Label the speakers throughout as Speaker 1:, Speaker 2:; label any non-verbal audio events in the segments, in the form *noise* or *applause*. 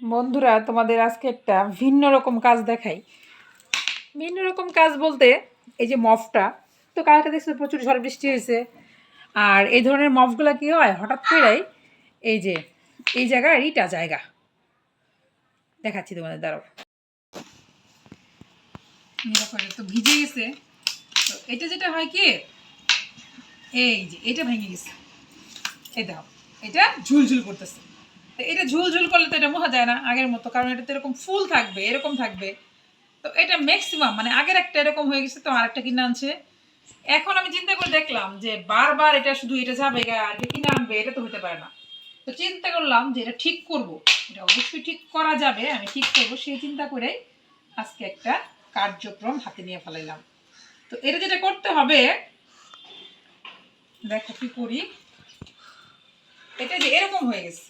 Speaker 1: বন্ধুরা, তোমাদের আজকে একটা ভিন্ন রকম কাজ দেখাই। ভিন্ন রকম কাজ বলতে এই যে মফটা, তো কালকে দেখছি প্রচুর ঝড় বৃষ্টি হয়েছে। আর এই ধরনের মফগুলো কী হয়? হঠাৎ করেই এই যে, এই জায়গায় ইটা জায়গা। দেখাচ্ছি তোমাদের দ্বারাও তো ভিজে গেছে। তো এটা যেটা হয় কি? এই যে, এটা ভেঙে গেছে। এই দেখো, এটা ঝুলঝুল করতেছে। তো এটা ঝুলঝুল করলে তো এটা মোহা যায় না আগের মতো, কারণ এটা তো এরকম ফুল থাকবে, এরকম থাকবে। তো এটা ম্যাক্সিমাম মানে আগের একটা এরকম হয়ে গেছে তো, আরেকটা কিনে আনছে। এখন আমি চিন্তা করে দেখলাম যে বারবার এটা শুধু এটা যাবে আর এটা কিনে আনবে, এটা তো হতে পারে না। তো চিন্তা করলাম যে এটা ঠিক করব। এটা অবশ্যই ঠিক করা যাবে, আমি ঠিক করব সেই চিন্তা করে আজকে একটা কার্যক্রম হাতে নিয়ে ফেলাইলাম। তো এটা যেটা করতে হবে, দেখো কি করি। এটা যে এরকম হয়ে গেছে।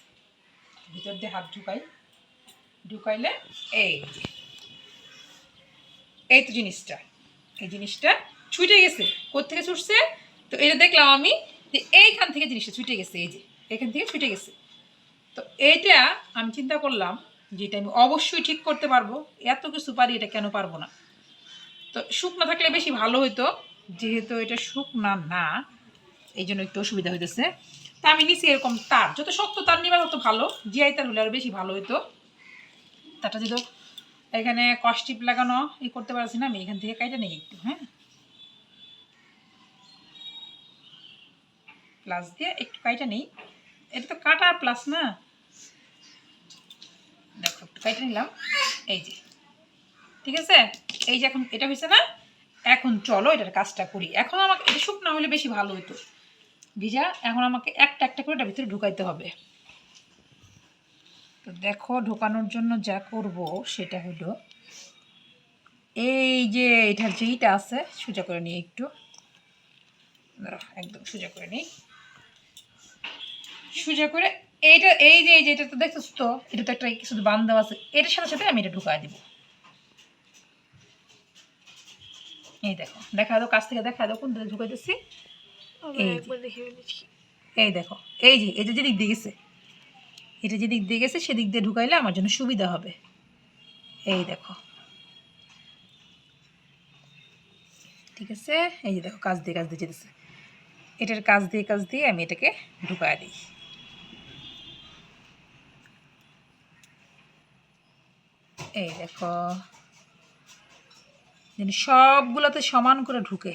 Speaker 1: ভিতর দিয়ে হাত ঢুকাই। ঢুকাইলে এই এই তো জিনিসটা। এই জিনিসটা ছুটে গেছে কোথেকে ছুটছে? তো এটা দেখলাম আমি যে এইখান থেকে জিনিসটা ছুটে গেছে, এই যে, এখান থেকে ছুটে গেছে। তো এইটা আমি চিন্তা করলাম যে এটা আমি অবশ্যই ঠিক করতে পারব, এত কিছু পারি এটা কেন পারব না? তো শুকনো থাকলে বেশি ভালো হতো যেহেতু এটা শুকনা না এই জন্য একটু অসুবিধা হইতেছে। তা আমি নিছি এরকম তার। যত শক্ত তার নিবা, তত ভালো। জিআই তার হলে আরও বেশি ভালো হইতো। তারটা যেহেতু এখানে কস্টিপ লাগানো ই করতে পারছি না আমি, এখান থেকে কাইটা নেই। একটু হ্যাঁ? প্লাস দিয়ে একটু কাইটা নেই। এটা তো কাটা প্লাস না। দেখো, একটু কাইটা নিলাম। এই যে। ঠিক আছে? এই যে এখন এটা হয়েছে না? এখন চলো এটার কাজটা করি। এখন আমাকে, এটা শুকনা হলে বেশি ভালো হতো ভিজা, এখন আমাকে একটা একটা করে এটার ভিতরে ঢুকাইতে হবে। তো দেখো, ঢোকানোর জন্য যা করব সেটা হলো, এই যে এটার যে ইটা আছে, সোজা করে নিই একটু। একদম সোজা করে নিই। সোজা করে এইটা, এই যে এই যে এটা তো দেখছিস তো এটা তো একটা কিছু বান দেওয়া আছে, এটার সাথে সাথে আমি এটা ঢুকাই দিব। এই দেখো, দেখা দাও, কাছ থেকে দেখা দাও, কোন ঢুকাইতেছি। এই দেখো এই যে এটা যেদিক দিয়ে গেছে এটা যেদিক দিয়ে গেছে সেদিক দিয়ে ঢুকাইলে আমার জন্য সুবিধা হবে। এই দেখো। ঠিক আছে? এই যে দেখো কাজ দিয়ে কাজ দিয়ে যেতেছে। এটার কাজ দিয়ে কাজ দিয়ে আমি এটাকে ঢুকায় দিই। এই দেখো। যেন সবগুলোতে সমান করে ঢুকে।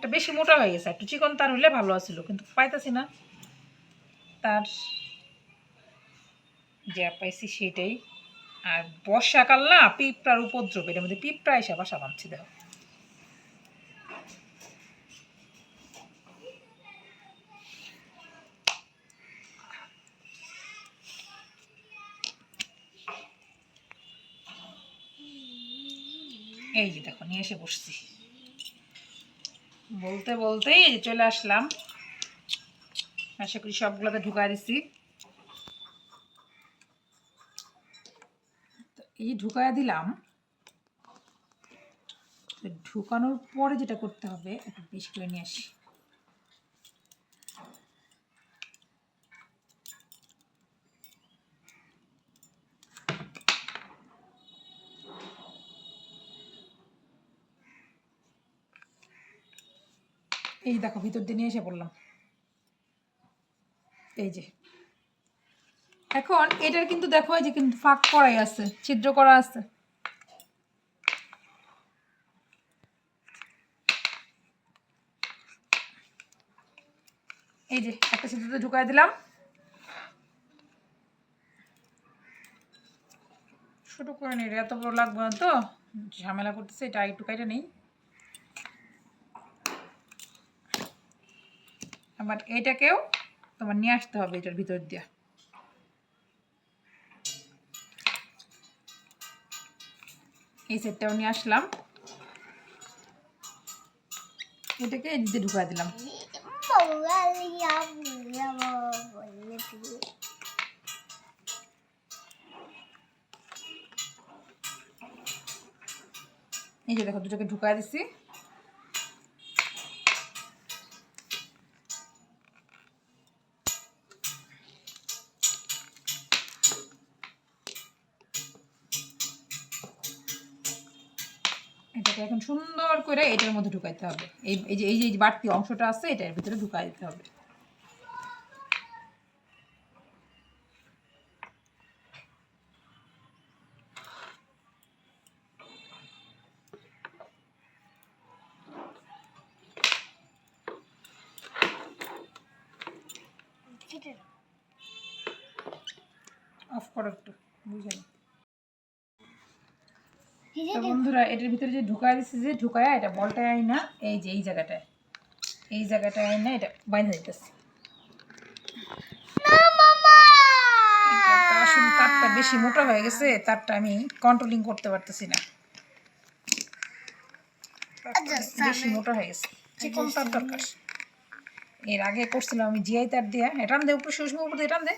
Speaker 1: তারটা বেশি মোটা হয়ে গেছে, একটু চিকন তার হলে ভালো আছিল, কিন্তু পাইতাছি না। তার যা পাইছি সেটাই। আর বর্ষাকাল না, পিঁপড়ার উপদ্রব, এটার মধ্যে পিঁপড়া এসে বাসা বাঁধছি, দেখো। এই যে দেখো, নিয়ে এসে বসছি। বলতে বলতেই চলে আসলাম। আশা করি সবগুলোতে ঢুকা দিছি। এই ঢুকায় দিলাম। ঢুকানোর পরে যেটা করতে হবে, একটু বেশি করে নিয়ে আসি। এই দেখো, ভিতর দিয়ে নিয়ে এসে পড়লাম। এই যে। এখন এটার কিন্তু দেখো, এই যে কিন্তু ফাঁক করাই আছে, ছিদ্র করা আছে। এই যে, একটা ছিদ্রতে ঢুকাই দিলাম। ছোট করে নিই এত বড় লাগবে না তো? ঝামেলা করতেছে, এটা একটু কাইটা নেই। আবার এটাকেও তোমার নিয়ে আসতে হবে এটার ভিতর দিয়ে। এই সেটটাও নিয়ে আসলাম। এটাকে এদিকে ঢুকা দিলাম। এই যে দেখো দুটোকে ঢুকা দিছি। করে এটার মধ্যে ঢুকাইতে হবে। এই এই যে এই যে এই যে বাড়তি অংশটা আছে এটার ভিতরে ঢুকাই দিতে হবে। বন্ধুরা এটার ভিতরে যে ঢুকাই দিচ্ছে যে ঢুকায় এটা বলটা আই না এই যে এই জায়গাটায়। এই জায়গাটায় আই না এটা বাইন্ধা দিতেছে। তারটা বেশি মোটা হয়ে গেছে তারটা আমি কন্ট্রোলিং করতে পারতেছি না। বেশি মোটা হয়ে গেছে। চিকন তার দরকার। এর আগে করছিলাম আমি জিআই তার দিয়ে। এটান দে উপরে সুষম উপরে এটান দে।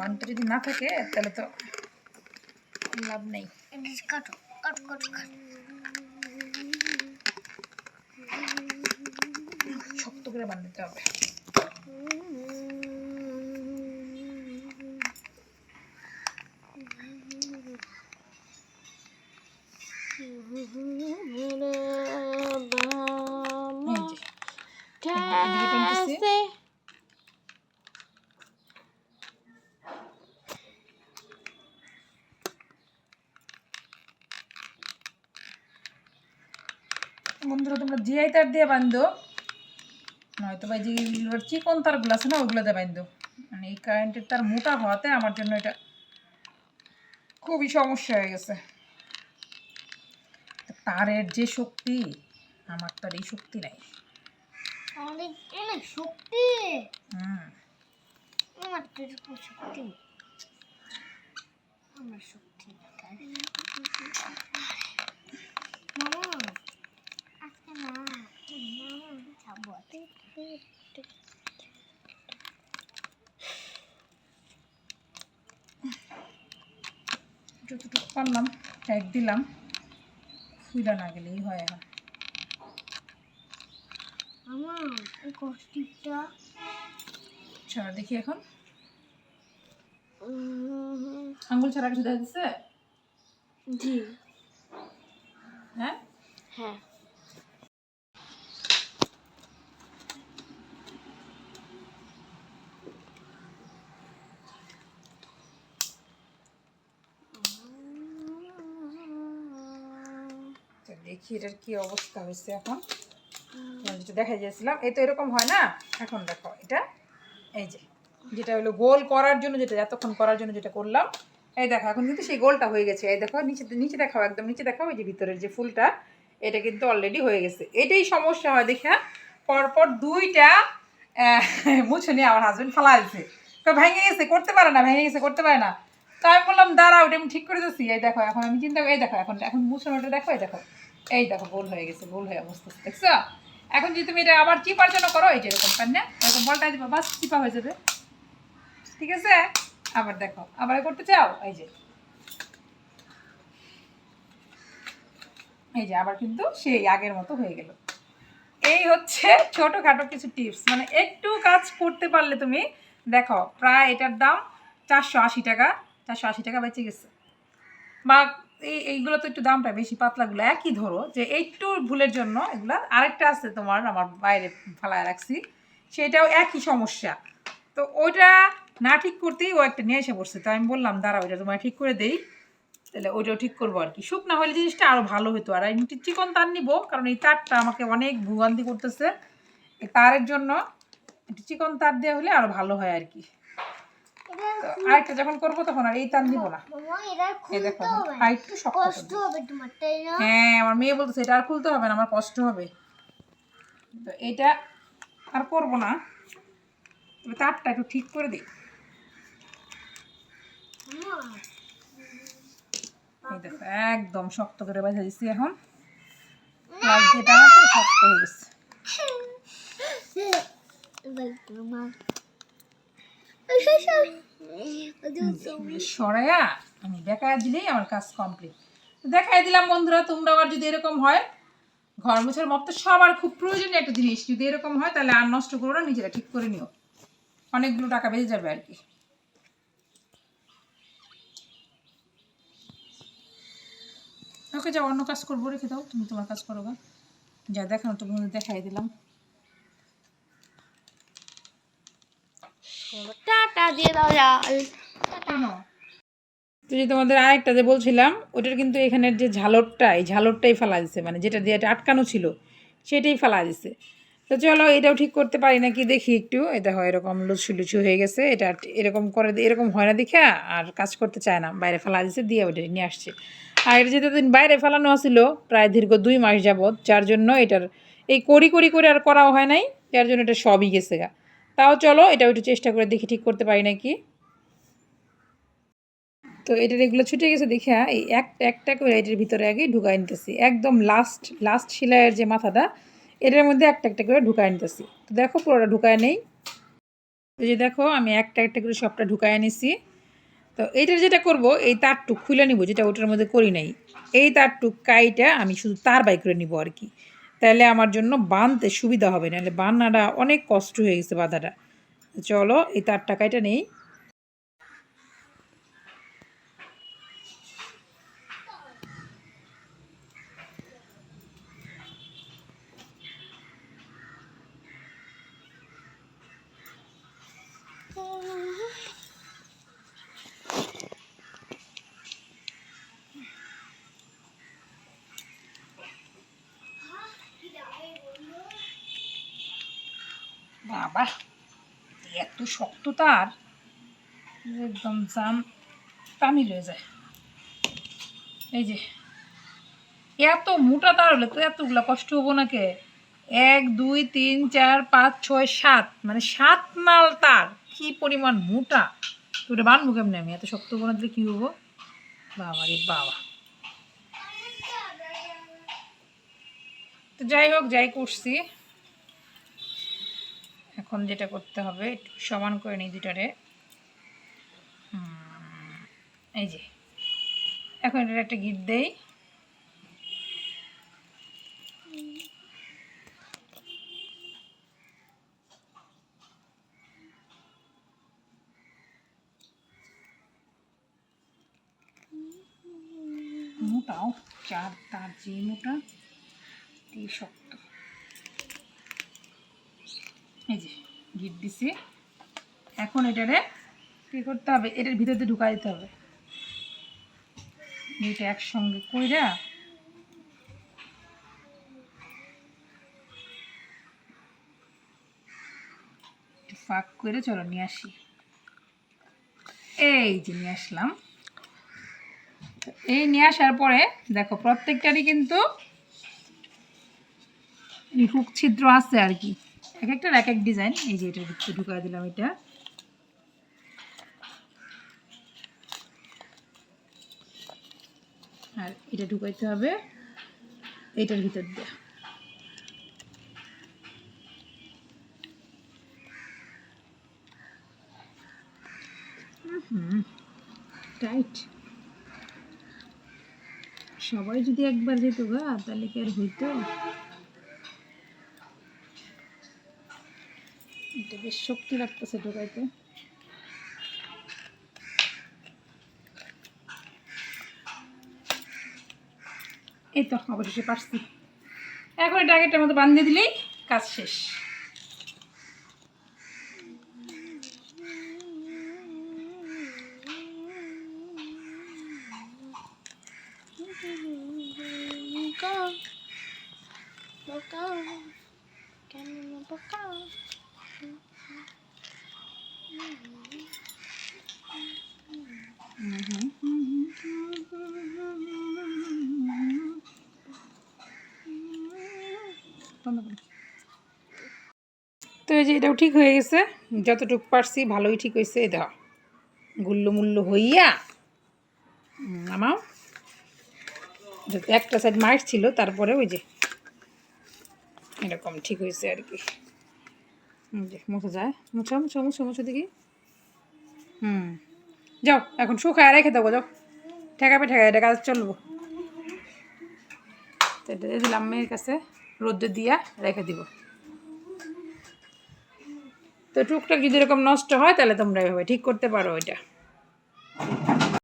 Speaker 1: মানটা যদি না থাকে, তাহলে তো লাভ নেই।
Speaker 2: কাটো কাটো কাটো
Speaker 1: শক্ত করে বানাতে হবে এই যে এদিকে টানতেছি। বন্ধুরা তোমরা জিআই তার দিয়ে বান্ধো নয়তো বা যে চিকন তারগুলো আছে না ওগুলো দিয়ে বান্ধো মানে এই কারেন্টের তার মোটা হওয়াতে আমার জন্য এটা খুবই সমস্যা হয়ে গেছে। তারের যে শক্তি আমার তার এই শক্তি নাই।
Speaker 2: অনেক শক্তি।
Speaker 1: হুম।
Speaker 2: আমার তো শক্তি আমার শক্তি তাই। মামা আজকে না মামা যাব
Speaker 1: যতটুকু পারলাম ট্যাগ দিলাম। ফুলা না গেলেই হয় এখন।
Speaker 2: আমার এই কষ্টিকটা
Speaker 1: ছাড়া দেখি এখন। আঙ্গুল ছাড়া কিছু দেখা দিচ্ছে
Speaker 2: জি।
Speaker 1: হ্যাঁ?
Speaker 2: হ্যাঁ
Speaker 1: তো দেখি এটার কি অবস্থা হয়েছে এখন। যেটা দেখা গিয়েছিলাম এই তো এরকম হয় না? এখন দেখো এটা। এই যে, যেটা হলো গোল করার জন্য যেটা, এতক্ষণ করার জন্য যেটা করলাম। এই দেখো, এখন কিন্তু সেই গোলটা হয়ে গেছে। এই দেখো, নিচে নিচে দেখাও একদম, নিচে দেখাও এই যে ভিতরের যে ফুলটা, এটা কিন্তু অলরেডি হয়ে গেছে। এটাই সমস্যা হয় দেখা পরপর দুইটা মুছে নিয়ে আমার হাজবেন্ড ফালা দিছে। তো ভেঙে গেছে, করতে পারে না, ভেঙে গেছে, করতে পারে না। তো আমি বললাম, দাঁড়াও, এটা আমি ঠিক করে দিচ্ছি এই দেখো, এখন আমি চিন্তা এই দেখো, এখন এখন মুছুনিটা দেখো, এই দেখো। এই দেখো, গোল হয়ে গেছে, গোল হয়ে অবস্থা দেখছ? এখন যদি তুমি এটা আবার চিপার জন্য করো, এই যে এরকম পান না? এরকম বলটা দিবা, বাস চিপা হয়ে যাবে। ঠিক আছে? আবার দেখো, আবার করতে চাও? এই যে। এই যে, আবার কিন্তু সেই আগের মতো হয়ে গেল। এই হচ্ছে ছোটোখাটো কিছু টিপস মানে একটু কাজ করতে পারলে তুমি, দেখো, প্রায় এটার দাম চারশো আশি টাকা, চারশো আশি টাকা বেঁচে গেছে। বা এই, এইগুলো তো একটু দামটা বেশি, পাতলাগুলো একই ধরো, যে একটু ভুলের জন্য এগুলা আরেকটা আছে তোমার, আমার বাইরে ফালায় রাখছি, সেটাও একই সমস্যা। তো ওইটা না ঠিক করতেই ও একটা নিয়ে এসে পড়ছে, তো আমি বললাম, দাঁড়া, ওইটা তোমায় ঠিক করে দেই, তাহলে ওইটাও ঠিক করব আর কি। শুকনা হলে জিনিসটা আরও ভালো হতো। আর আমি চিকন তার নিবো, কারণ এই তারটা আমাকে অনেক ভুগান্তি করতেছে। তারের জন্য চিকন তার দেওয়া হলে আরও ভালো হয় আর কি। আরেকটা যখন করব তখন আর এই তার দিব না। এই দেখো আর একটু শক্ত
Speaker 2: কষ্ট হবে তোমার তাই না?
Speaker 1: হ্যাঁ আমার মেয়ে বলতেছে এটা আর খুলতে হবে না আমার কষ্ট হবে। তো এটা আর করব না। তবে তারটা একটু ঠিক করে দিই। দেখো একদম শক্ত করে বাঁধা দিচ্ছি এখন। প্লাস শক্ত হয়ে গেছে। *laughs* আমি দিলেই আমার কাজ কমপ্লিট দিলাম বন্ধুরা, তোমরা আবার যদি এরকম হয়, ঘর সবার খুব প্রয়োজনীয় একটা জিনিস। যদি এরকম হয়, তাহলে আর নষ্ট করো না, নিজেরা ঠিক করে নিও। অনেকগুলো টাকা বেঁচে যাবে আর কি। ওকে যাও, অন্য কাজ করব, রেখে দাও। তুমি তোমার কাজ করো যা দেখানো তুমি দেখাই দিলাম।
Speaker 2: দিয়ে
Speaker 1: যে তোমাদের আরেকটা যে বলছিলাম, ওটার কিন্তু এখানের যে ঝালরটা, এই ঝালরটাই ফেলা দিছে মানে যেটা দিয়ে আটকানো ছিল, সেটাই ফেলা দিছে। তো চলো, এটাও ঠিক করতে পারি নাকি দেখি একটু। এটা হয় এরকম লুচু লুচু হয়ে গেছে, এটা এরকম করে এরকম হয় না দেখে, আর কাজ করতে চায় না। বাইরে ফেলা দিছে, দিয়ে ওটা নিয়ে আসছে। আর এটা যেটা দিন বাইরে ফেলানো ছিল প্রায় দীর্ঘ দুই মাস যাবৎ, যার জন্য এটার, এই করি করি করে আর করাও হয় নাই, যার জন্য এটা সবই গেছে গা। তাও চলো, এটা একটু চেষ্টা করে দেখি ঠিক করতে পারি নাকি। তো এটার এগুলো ছুটে গেছে দেখে, এই একটা একটা করে এটার ভিতরে আগে ঢুকাই নিতেছি। একদম লাস্ট লাস্ট সেলাইয়ের যে মাথাটা, এটার মধ্যে একটা একটা করে ঢুকাই নিতেছি। তো দেখো পুরোটা ঢুকায় নেই। এই যে দেখো, আমি একটা একটা করে সবটা ঢুকায় নিছি। তো এইটার যেটা করব, এই তারটুক খুলে নিব, যেটা ওটার মধ্যে করি নাই। এই তারটুক কাইটা আমি শুধু তার বাই করে নিব আর কি। তাহলে আমার জন্য বাঁধতে সুবিধা হবে, নাহলে বান্নাটা অনেক কষ্ট হয়ে গেছে বাঁধাটা। চলো এই তার টাকাটা নেই বাবা এত শক্ত তার একদম জাম তামিল হয়ে যায়। এই যে, এত মোটা তার হলে তো এতগুলা কষ্ট হব না কে এক, দুই, তিন, চার, পাঁচ, ছয়, সাত। মানে সাত নাল তার, কি পরিমাণ মোটা। তো ওটা বানবো কেমনি আমি? এত শক্ত বোনা দিলে কী হব? বাবা রে বাবা। তো যাই হোক, যাই করছি। এখন যেটা করতে হবে, একটু সমান করে নিই দুটারে এই যে। এখন এটার একটা গিট দেই। মোটাও চার তার যে মোটা এই শক্ত। এই যে। গিট দিছি। এখন এটারে কী করতে হবে? এটার ভিতরে ঢুকাই দিতে হবে। এটা একসঙ্গে কইরা ফাঁক করে চলো, নিয়ে আসি। এই যে নিয়ে আসলাম। এই নিয়ে আসার পরে দেখো, প্রত্যেকটারই কিন্তু হুক ছিদ্র আছে আর কি। এক একটার এক এক ডিজাইন এই যে এটার ভিতরে ঢুকাই দিলাম এটা। আর এটা ঢুকাইতে হবে এটার ভিতর দিয়ে। টাইট সবাই যদি একবার যেত গা, তাহলে কি আর হইতো? এটা বেশ শক্তি লাগতেছে ঢোকাইতে। এই তো অবশেষে পারছি। এখন এটা আগেরটার মতো বান্ধিয়ে দিলেই কাজ শেষ। এই যে এটাও ঠিক হয়ে গেছে। যতটুকু পারছি ভালোই ঠিক হয়েছে এটা দাও। গুল্লু মুল্লু হইয়া আমাও একটা সাইড মাইট ছিল, তারপরে ওই যে এরকম ঠিক হয়েছে আর কি। মুছে যায়। মুছো মুছো মুছো মুছো দেখি। হুম। যাও, এখন শুকায় রেখে দেবো, যাও। ঠেকাবে ঠেকায় এটা কাজ চলবো। দিলাম মেয়ের কাছে রোদ্রে দিয়া রেখে দিব। তো টুকটাক যদি এরকম নষ্ট হয় তাহলে তোমরা এভাবে ঠিক করতে পারো ওইটা।